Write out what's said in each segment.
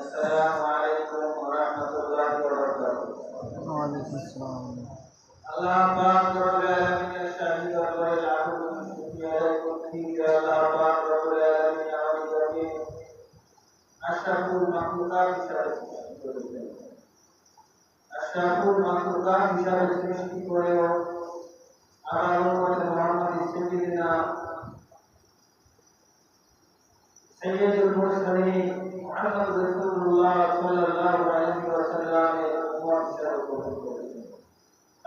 Assalamualaikum warahmatullahi wabarakatuh. Waalaikumsalam. Ashraful মাখলুকাত হিসাবে সৃষ্টি করেও আমার উম্মতে মুহাম্মদ সাইয়্যিদিনা সাইয়্যিদুল মুরসালিন মুহাম্মদ রাসূলুল্লাহ সাল্লাল্লাহু আলাইহি ওয়াসাল্লামের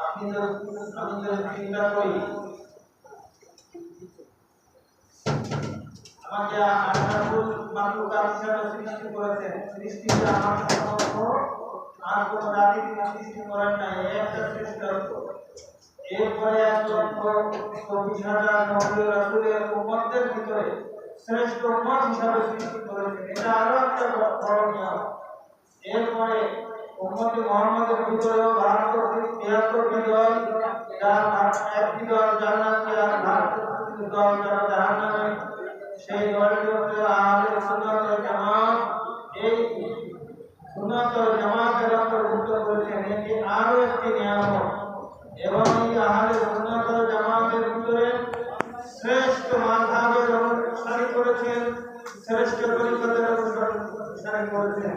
আপনি যদি আমি যদি চিন্তা করি আমাকে আশরাফুল মাখলুকাত হিসাবে সৃষ্টি করেছেন সৃষ্টিতে আমার সম্পর্ক আর কোন জাতি তিনি শ্রেষ্ঠ উম্মত হিসাবে সৃষ্টি করেছেন এটা আরও একটা নিয়ম এরপরে উম্মতে মুহাম্মাদের ভিতরেও বাহাত্তর তিয়াত্তরটি দল যার একটি দল জান্নাতি সেই হচ্ছে আহলে সুন্নাত জামাত, এই করেছেন। এটি আরও একটি নিয়ামত। এবং এই আহলে সুন্নাত ভিতরে শ্রেষ্ঠ মাযহাবের অনুসারী করেছেন, শ্রেষ্ঠ অনুসারী করেছেন।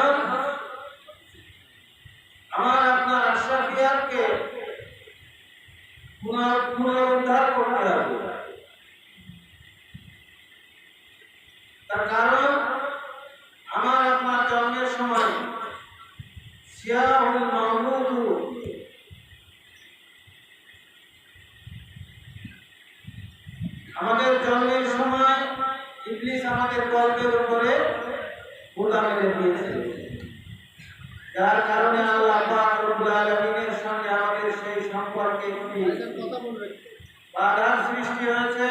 কারণ আমাদের জন্মের সময় ইবলিস আমাদের কল্পের উপরে যার কারণে আল্লাহ পাক সঙ্গে আমাদের সেই সম্পর্কে বাধার সৃষ্টি হয়েছে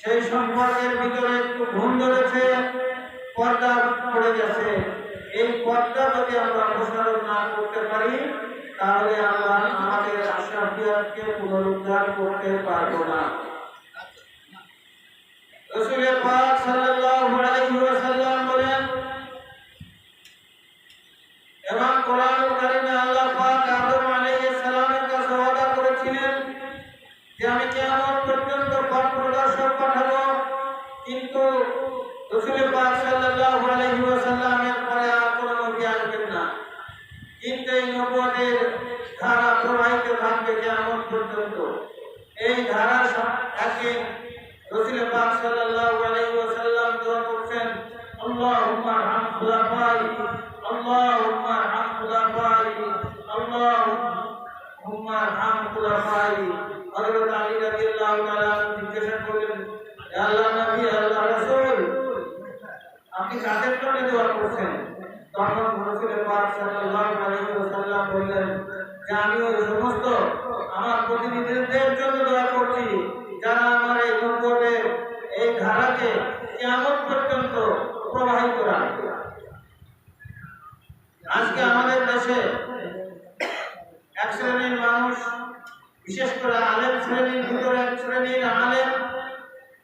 সেই সম্পর্কের ভিতরে একটু ঘুম ধরেছে, পর্দা পড়ে গেছে। এই পর্দা যদি আমরা প্রসারণ না করতে পারি, তাহলে আমরা আমাদের আশাফিয়াতকে পুনরুদ্ধার করতে পারব না। এবং কোরআন রসুল পাক সাল্লাল্লাহু আলাইহি ওয়াসাল্লাম দোয়া করছেন, আল্লাহুম্মা আরহাম খুলাফাই, আল্লাহুম্মা আরহাম খুলাফাই, আল্লাহুম্মা আরহাম খুলাফাই। হযরত আলী রাদিয়াল্লাহু তাআলা জিজ্ঞাসা করলেন আল্লাহ নবী আল্লাহ রাসূল, আপনি কাদের জন্য দোয়া করছেন? তখন রসুল পাক সাল্লাল্লাহু আলাইহি ওয়াসাল্লাম বললেন, যে আমি ওই সমস্ত আমার প্রতিনিধিদের জন্য দোয়া করছি, যারা আমার এই নব্বতের এই ধারাকে কিয়ামত পর্যন্ত প্রবাহিত রাখবে আজকে আমাদের দেশে এক শ্রেণির মানুষ বিশেষ করে আলেম শ্রেণির ভিতরে এক শ্রেণির আলেম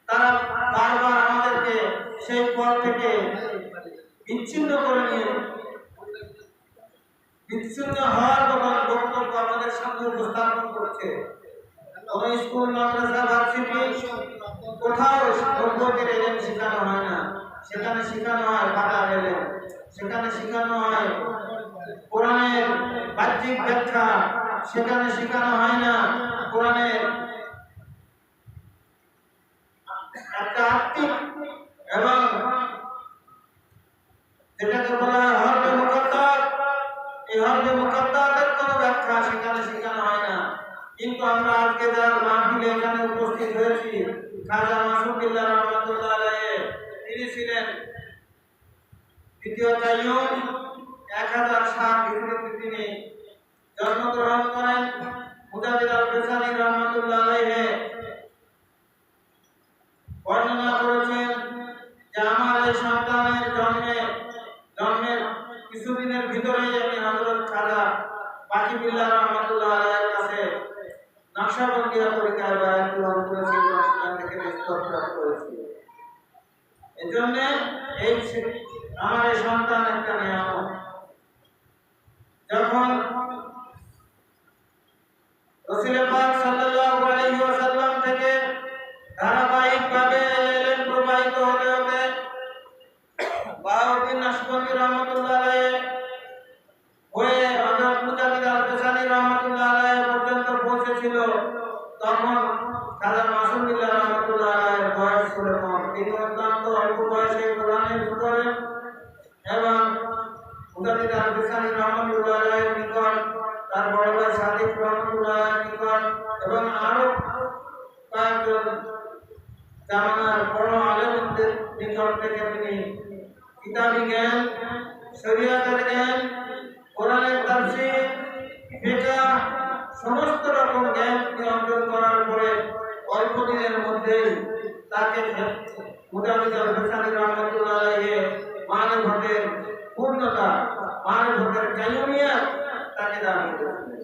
তারা বারবার আমাদেরকে সেই পথ থেকে বিচ্ছিন্ন করে নিয়ে বিচ্ছিন্ন হওয়ার মতো বক্তব্য আমাদের সামনে উপস্থাপন করছে কোন স্কুল মাদ্রাসা ভার্সিটি কোথাও বন্ধুদের এলেন শেখানো হয় না সেখানে শেখানো হয় পাতা এলেন সেখানে শেখানো হয় কোরআনের বাহ্যিক ব্যাখ্যা, সেখানে শেখানো হয় না কোরআনের একটা আত্মিক এবং বলা হয় এই ব্যাখ্যা সেখানে শেখানো হয় না। কিন্তু আমরা আজকে যার মাহফিলে এখানে উপস্থিত হয়েছি, খাজা মাসুদুল্লাহ রহমাতুল্লাহ আলাইহি, তিনি ছিলেন দ্বিতীয় এক হাজার সাত তিনি জন্মগ্রহণ করেন মুজাহিদ আল বেসানি রহমাতুল্লাহ আলাইহি। বর্ণনা করেছেন যে আমার এই সন্তানের জন্মে, জন্মের কিছুদিনের ভিতরেই আমি হযরত খাজা বাকিবুল্লাহ রহমাতুল্লাহ আলাইহির কাছে নকশবন্দিয়া পরীক্ষায় বায়াত গ্রহণ করেছি সেখান থেকে প্রাপ্ত করেছি। এই জন্য এই আমার এই সন্তান একটা নিয়ামত। যখন রসুল পাক সাল্লাল্লাহু আলাইহি থেকে ধারাবাহিকভাবে এলেন প্রবাহিত হতে হতে বাহাউদ্দিন নাশবন্দি রহমতুল্লাহ আলাইহি হয়ে হযরত মুজাহিদ আল কাসানি রহমতুল্লাহ আলাইহি পর্যন্ত পৌঁছেছিল। তখন খাজা রহমতুল্লাহ আলাইহির বয়স ছিল কম তিনি অল্প বয়সে কোরআনের এবং মুজাহিদ আল কাসানি রহমতুল্লাহ আলাইহির নিকট তার বড় ভাই সাদিক রহমতুল্লাহ আলাইহির নিকট এবং আরও কয়েকজন জামানার বড় আলেমদের নিকট থেকে তিনি কিতাবি জ্ঞান, শরীয়তের জ্ঞান, কোরআনের তাফসীর, ফিকহ, সমস্ত রকম জ্ঞান তিনি অর্জন করার পরে অল্প দিনের মধ্যেই তাকে মুজাহিদ আল হাসানি রহমতুল্লাহ আলাইহি পূর্ণতা মানবতের কায়ুমিয়াত তাকে দান করেছিলেন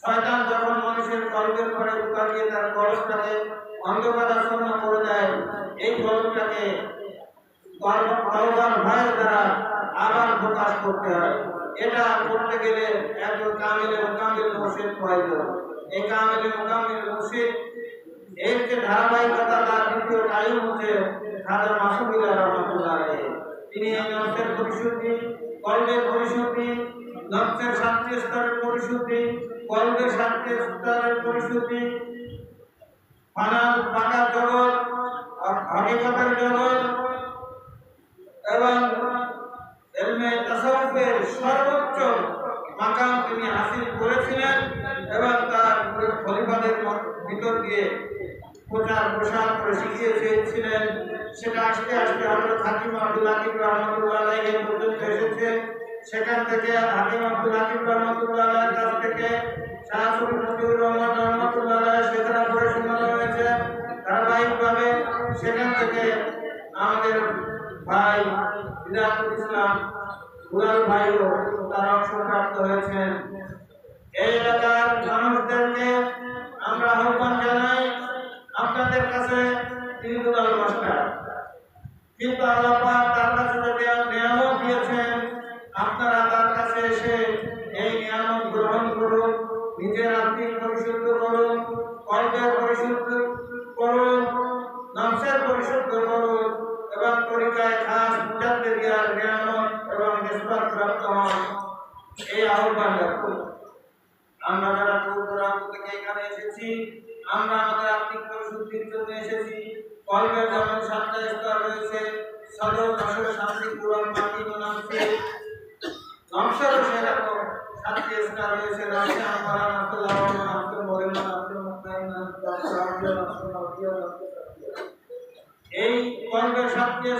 শয়তান যখন মানুষের কলবের ঘরে ঢুকাইয়ে তার কলবটাকে অন্ধকারাচ্ছন্ন করে দেয়, এই কলবটাকে কলবার ভয়ের দ্বারা আবার প্রকাশ করতে হয় এটা করতে গেলে একজন কামিলে মোকামিল মুর্শিদ প্রয়োজন এই কামিলে মোকামিল মুর্শিদ এর যে ধারাবাহিকতা তার দ্বিতীয় টাইম হচ্ছে খাজা মাসুমিল্লাহ রহমতুল্লাহ। তিনি এই নফসের পরিশুদ্ধি, কলবের পরিশুদ্ধি নফসের শান্তি স্তরের পরিশুদ্ধি কলবের শান্তি স্তরের পরিশুদ্ধি ফানার পাকার জগৎ হকিকতের জগৎ, এবং এলমে তাসাউফের সর্বোচ্চ মাকাম তিনি হাসিল করেছিলেন এবং তার খলিফাদের ভিতর দিয়ে প্রচার প্রসার করে শিখিয়ে চেয়েছিলেন। সেটা আস্তে আস্তে হযরত হাকিম আব্দুল হাকিম রহমতুল্লাহ পর্যন্ত এসেছে। সেখান থেকে হাকিম আব্দুল হাকিম রহমতুল্লাহ কাছ থেকে সেখানে হয়েছে। সেখান থেকে আমাদের ভাই ভাইও তারা অংশপ্রাপ্ত হয়েছেন। এই এলাকার আমরা জানাই, আপনাদের কাছে মাস্টার কিন্তু আল্লাহ তার কাছে দিয়েছেন আপনারা তার কাছে এসে এই নিয়ামত গ্রহণ করুন, নিজের আত্মিক পরিশুদ্ধ করুন কল্পের পরিশুদ্ধ করুন, নফসের পরিশুদ্ধ করুন, এবং পরীক্ষায় খাস মুজাদ্দে দিয়ার নিয়ামত এবং নিষ্পাত প্রাপ্ত হন। এই আহ্বান আমরা যারা দূর থেকে এখানে এসেছি, আমরা আমাদের আত্মিক পরিশুদ্ধির জন্য এসেছি। কলবের যেমন সাতটা স্তর রয়েছে সদর দশর শান্তি পূরণ সাতটি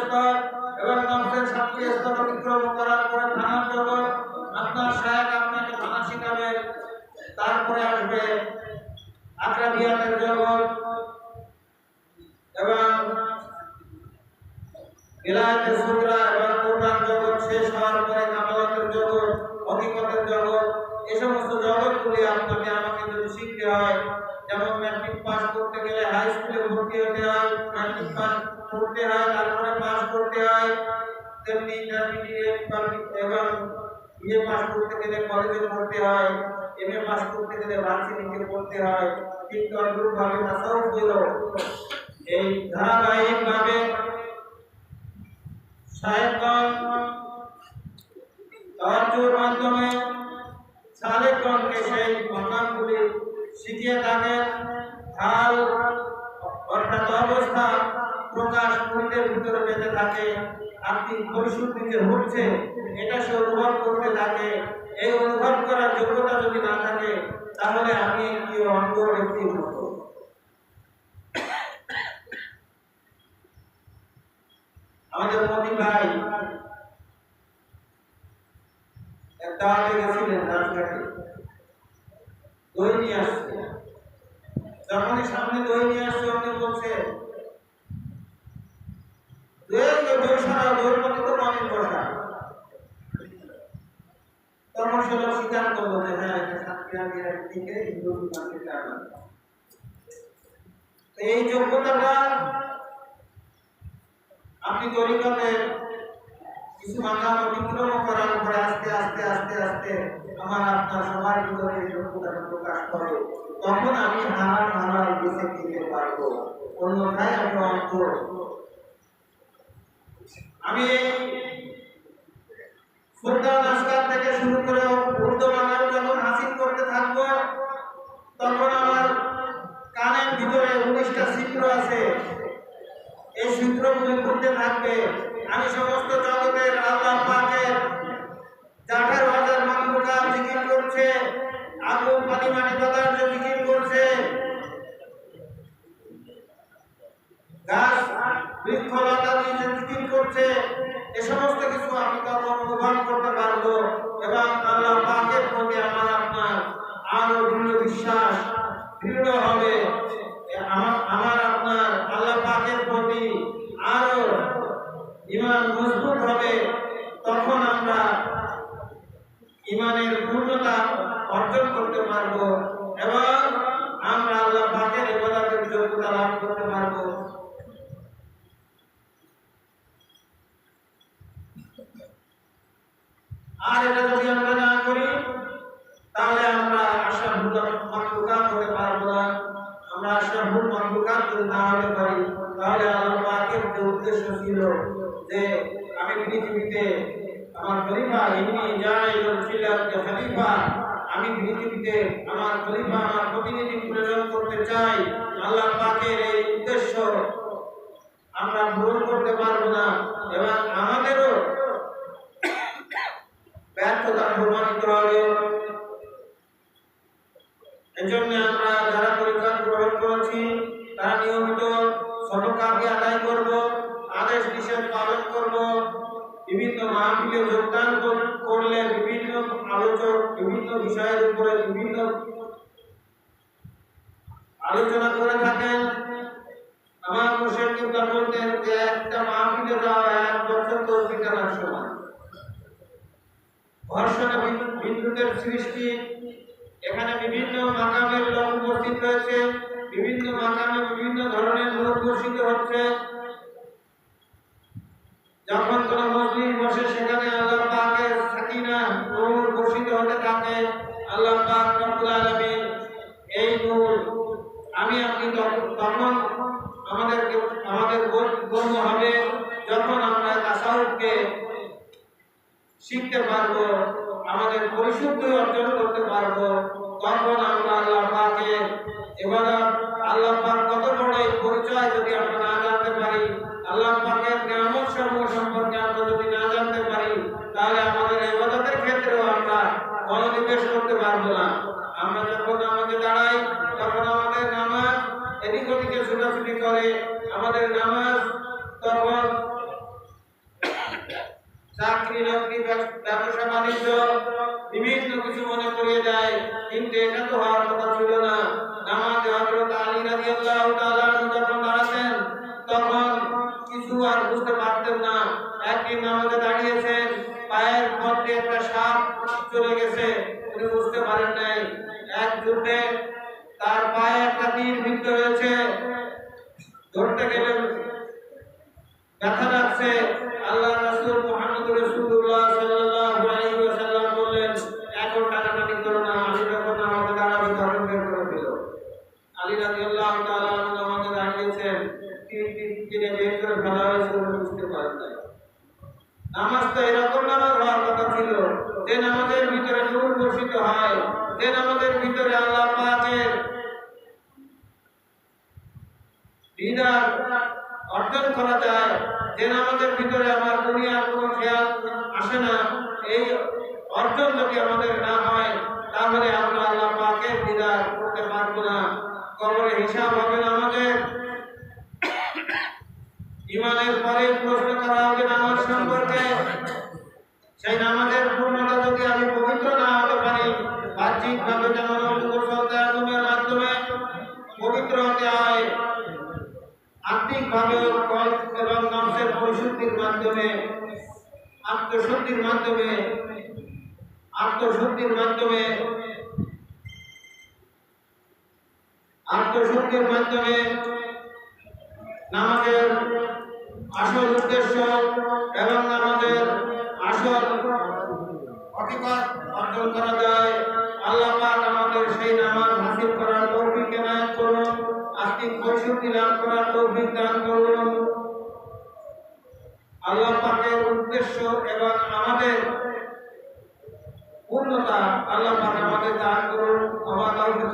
তারপরে আসবে আক্রাবিয়াতের জগৎ এবং বিলায়তের সুতরা এবং কোরআন জগৎ শেষ হওয়ার পরে কামালাতের জগৎ হকিকতের জগৎ এই সমস্ত জগৎগুলি আপনাকে আমাকে যদি শিখতে হয়, যেমন ম্যাট্রিক পাস করতে গেলে হাই স্কুলে ভর্তি হতে হয় ম্যাট্রিক পাস করতে হয় তারপরে পাস করতে হয় তেমনি ইন্টারমিডিয়েট এবং বিএ পাস করতে গেলে কলেজে পড়তে হয় এমএ পাস করতে গেলে ভার্সিটিতে পড়তে হয় ঠিক তদ্রুপ ভাবে তাসাউফ হলো এই ধারাবাহিকভাবে সাহেবগণ তাওয়াজ্জুর মাধ্যমে সালেকগণকে সেই মকামগুলি শিখিয়ে থাকেন হাল অর্থাৎ অবস্থা প্রকাশ মুহূর্তের ভিতরে পেতে থাকে, আপনি পরিশুদ্ধিতে হচ্ছে এটা সে অনুভব করতে থাকে। এই অনুভব করার যোগ্যতা যদি না থাকে, তাহলে আমি কি অন্ধ ব্যক্তির মতো আমাদের মোদী ভাই দাওয়াতে গেছিলেন রাজঘাটে দই নিয়ে আসছে। যখনই সামনে দই নিয়ে আসছে, উনি বলছে যে হ্যাঁ এই যোগ্যতাটা আপনি তরিকতের কিছু মাকাম অতিক্রম করার পরে আস্তে আস্তে আস্তে আস্তে আমার আপনার সবার ভিতরে এই যোগ্যতাটা প্রকাশ করে। তখন আমি হার হারাই বেঁচে কিনতে পারব। অন্যথায় আমি অন্ত আমি ফুরকান আসকার থেকে শুরু করে উর্দু বাংলায় যখন হাসিল করতে থাকব, তখন আমার কানের ভিতরে উনিশটা ছিদ্র আছে। এই ছিদ্রগুলি ঘুরতে থাকবে। আমি সমস্ত জগতের আল্লাহ পাকের জাঠার হাজার মামলুকা জিকির করছে, আগুন পানি মানে পদার্থ জিকির করছে। গাছ বৃক্ষলতা নিজে জিকির করছে। এ সমস্ত কিছু আমি তখন অনুভব করতে পারব। এবং আল্লাহ পাকের প্রতি আমার আপনার আরও দৃঢ় বিশ্বাস দৃঢ় হবে। আমার আপনার আল্লাহ পাকের প্রতি আরও ইমান মজবুত হবে। তখন আমরা ইমানের পূর্ণতা অর্জন করতে পারব। এটা যদি আমরা না করি, তাহলে আমরা আশা ভুল মাতৃকাত হতে পারব না। আমরা আশা ভুল মাতৃকাত যদি না হতে পারি, তাহলে আল্লাহ পাকের যে উদ্দেশ্য ছিল যে আমি পৃথিবীতে আমার ইনি জাইলুল ফিলাত খলিফা, আমি পৃথিবীতে আমার খলিফা, আমার প্রতিনিধি প্রেরণ করতে চাই, আল্লাহ পাকের এই উদ্দেশ্য আমরা পূরণ করতে পারব না। এবং আমাদেরও ব্যর্থতা প্রমাণিত হবে এজন্য আমরা যারা পরীক্ষা গ্রহণ করেছি, তারা নিয়মিত আদায় করব, আদেশ পালন করব, বিভিন্ন মাহফিলে যোগদান করলে বিভিন্ন আলোচক, বিভিন্ন বিষয়ের উপরে বিভিন্ন আলোচনা করে থাকেন। আমার মুর্শিদ কিবলা বলতেন যে একটা মাহফিলে যাওয়া এক বছর তৌফিক আনার সমান ঘর্ষণে বিদ্যুৎ- বিদ্যুতের সৃষ্টি। এখানে বিভিন্ন মাকামের লোক উপস্থিত রয়েছে। বিভিন্ন মাকামে বিভিন্ন ধরনের লোক বসিত হচ্ছে। যখন কোন মসজিদ বসে সেখানে আল্লাহ পাকের সাকিনা নূর বর্ষিত হতে থাকে আল্লাহ পাক রব্বুল আলামিন এই নূর আমি আপনি তখন তখন আমাদের আমাদের গর্ব হবে যখন আমরা তাসাউফকে শিখতে পারব আমাদের পরিশুদ্ধ অর্জন করতে পারব তখন আমরা পাকে এবাদত আল্লাহ পাক কত বড় এই পরিচয় যদি আমরা না জানতে পারি আল্লাহ পাকের নিয়ামত সমূহ সম্পর্কে আমরা যদি না জানতে পারি তাহলে আমাদের এবাদতের ক্ষেত্রেও আমরা মনোনিবেশ করতে পারব না আমরা যখন আমাকে দাঁড়াই তখন আমাদের নামাজ এদিক ওদিকে ছোটাছুটি করে আমাদের নামাজ তখন চাকরি নকরি ব্যব- ব্যবসা বাণিজ্য বিভিন্ন কিছু মনে করিয়ে দেয় কিন্তু এটা তো হওয়ার কথা ছিল না নামাজে হযরত আলী রাদিয়াল্লাহু তাআলা আনহু যখন দাঁড়াতেন তখন কিছু আর বুঝতে পারতেন না। একদিন নামাজে দাঁড়িয়েছেন, পায়ের মধ্যে একটা সাপ চলে গেছে, উনি বুঝতে পারেন নাই। এক যুদ্ধে তার পায়ে একটা তীর বিদ্ধ রয়েছে ধরতে গেলেন, ব্যথা লাগছে। আল্লাহ রাসুল মুহাম্মদ রাসূলুল্লাহ সাল্লাল্লাহু আলাইহি ওয়াসাল্লাম বললেন এখন টানাটানি করো না আমি যখন নামাজে দাঁড়াবো তখন বের করে দিল আলী রাদিয়াল্লাহু তাআলা আনহু নামাজে দাঁড়িয়েছেন তিন তিন দিনে বের করে ফেলা হয়েছে বলে বুঝতে পারেন নাই নামাজ তো এরকম নামাজ হওয়ার কথা ছিল যে নামাজের ভিতরে নূর বর্ষিত হয় যে নামাজের ভিতরে আল্লাহ পাকের দিদার অর্জন করা যায় যে নামাজের ভিতরে আমার দুনিয়ার কোনো খেয়াল আসে না। এই অর্জন যদি আমাদের না হয়, তাহলে আমরা আল্লাহ পাকে দিদার করতে পারব না। কবরে হিসাব হবে না আমাদের। ইমানের পরে প্রশ্ন আত্মিক ভাবে এবং নফসের পরিশুদ্ধির মাধ্যমে, আত্মশুদ্ধির মাধ্যমে আত্মশুদ্ধির মাধ্যমে আত্মশুদ্ধির মাধ্যমে নামাজের আসল উদ্দেশ্য এবং নামাজের আসল অর্জন করা যায়। আল্লাহ লাভ করার তৌফিক দান করুন। আল্লাহ পাকের উদ্দেশ্য এবং আমাদের পূর্ণতা আল্লাহ পাক আমাদের দান করুন। আমার তৌফিক